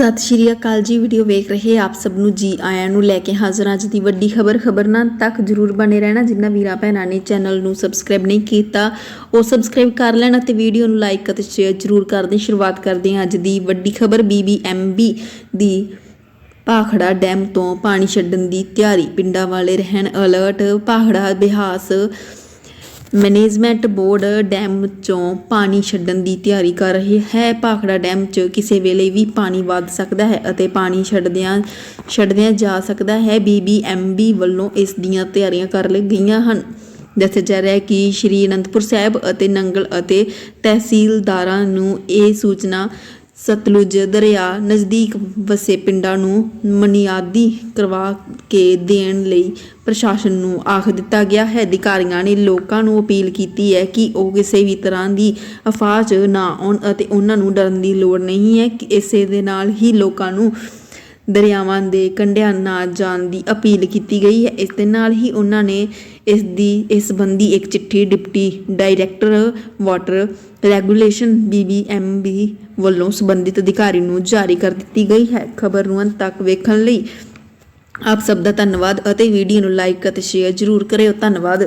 ਸਤਿ ਸ਼੍ਰੀ ਅਕਾਲ ਜੀ। ਵੀਡੀਓ ਵੇਖ ਰਹੇ ਆਪ ਸਭ ਨੂੰ ਜੀ ਆਇਆਂ ਨੂੰ ਲੈ ਕੇ ਹਾਜ਼ਰ ਅੱਜ ਦੀ ਵੱਡੀ ਖਬਰ ਖਬਰਨਾਂ ਤੱਕ ਜਰੂਰ ਬਣੇ ਰਹਿਣਾ। ਜਿਨ੍ਹਾਂ ਵੀਰਾਂ ਭੈਣਾਂ ਨੇ ਚੈਨਲ ਨੂੰ ਸਬਸਕ੍ਰਾਈਬ ਨਹੀਂ ਕੀਤਾ, ਉਹ ਸਬਸਕ੍ਰਾਈਬ ਕਰ ਲੈਣ ਅਤੇ ਵੀਡੀਓ ਨੂੰ ਲਾਈਕ ਅਤੇ ਸ਼ੇਅਰ ਜਰੂਰ ਕਰਦੇ ਸ਼ੁਰੂਆਤ ਕਰਦੇ ਹਾਂ ਅੱਜ ਦੀ ਵੱਡੀ ਖਬਰ। ਬੀਬੀਐਮਬੀ ਦੀ ਭਾਖੜਾ ਡੈਮ ਤੋਂ ਪਾਣੀ ਛੱਡਣ ਦੀ ਤਿਆਰੀ। ਪਿੰਡਾਂ ਵਾਲੇ ਰਹਿਣ alert. Bhakra Beas management board dam ਚੋਂ ਪਾਣੀ ਛੱਡਣ ਦੀ ਤਿਆਰੀ ਕਰ ਰਹੀ ਹੈ। ਭਾਖੜਾ ਡੈਮ 'ਚ ਕਿਸੇ ਵੇਲੇ ਵੀ ਪਾਣੀ ਵੱਧ ਸਕਦਾ ਹੈ ਅਤੇ ਪਾਣੀ ਛੱਡਦਿਆਂ ਛੱਡਦਿਆਂ ਜਾ ਸਕਦਾ ਹੈ। ਬੀਬੀਐਮਬੀ ਵੱਲੋਂ ਇਸ ਦੀਆਂ ਤਿਆਰੀਆਂ ਕਰ ਲਈ ਗਈਆਂ ਹਨ। ਦੱਸਿਆ ਜਾ ਰਿਹਾ ਹੈ ਕਿ ਸ਼੍ਰੀ ਅਨੰਦਪੁਰ ਸਾਹਿਬ ਅਤੇ ਨੰਗਲ ਅਤੇ ਤਹਿਸੀਲਦਾਰਾਂ ਨੂੰ ਇਹ ਸੂਚਨਾ ਸਤਲੁਜ ਦਰਿਆ ਨਜ਼ਦੀਕ ਵਸੇ ਪਿੰਡਾਂ ਨੂੰ ਮਨਿਆਦੀ ਕਰਵਾ ਕੇ ਦੇਣ ਲਈ ਪ੍ਰਸ਼ਾਸਨ ਨੂੰ ਆਖ ਦਿੱਤਾ ਗਿਆ ਹੈ। ਅਧਿਕਾਰੀਆਂ ਨੇ ਲੋਕਾਂ ਨੂੰ ਅਪੀਲ ਕੀਤੀ ਹੈ ਕਿ ਉਹ ਕਿਸੇ ਵੀ ਤਰ੍ਹਾਂ ਦੀ ਅਫਵਾਹ 'ਚ ਨਾ ਆਉਣ ਅਤੇ ਉਹਨਾਂ ਨੂੰ ਡਰਨ ਦੀ ਲੋੜ ਨਹੀਂ ਹੈ। ਇਸੇ ਦੇ ਨਾਲ ਹੀ ਲੋਕਾਂ ਨੂੰ ਦਰਿਆਵਾਂ ਦੇ ਕੰਢਿਆਂ ਨਾ ਜਾਣ ਦੀ ਅਪੀਲ ਕੀਤੀ ਗਈ ਹੈ। ਇਸ ਦੇ ਨਾਲ ਹੀ ਉਹਨਾਂ ਨੇ ਇਸ ਦੀ, ਇਸ ਸੰਬੰਧੀ ਇੱਕ ਚਿੱਠੀ deputy director, water regulation BBMB ਵੱਲੋਂ ਸੰਬੰਧਿਤ ਅਧਿਕਾਰੀ ਨੂੰ ਜਾਰੀ ਕਰ ਦਿੱਤੀ ਗਈ ਹੈ। ਖਬਰ ਨੂੰ ਅੰਤ ਤੱਕ ਵੇਖਣ ਲਈ ਆਪ ਸਭ ਦਾ ਧੰਨਵਾਦ ਅਤੇ ਵੀਡੀਓ ਨੂੰ ਲਾਈਕ ਅਤੇ ਸ਼ੇਅਰ ਜ਼ਰੂਰ ਕਰਿਓ। ਧੰਨਵਾਦ।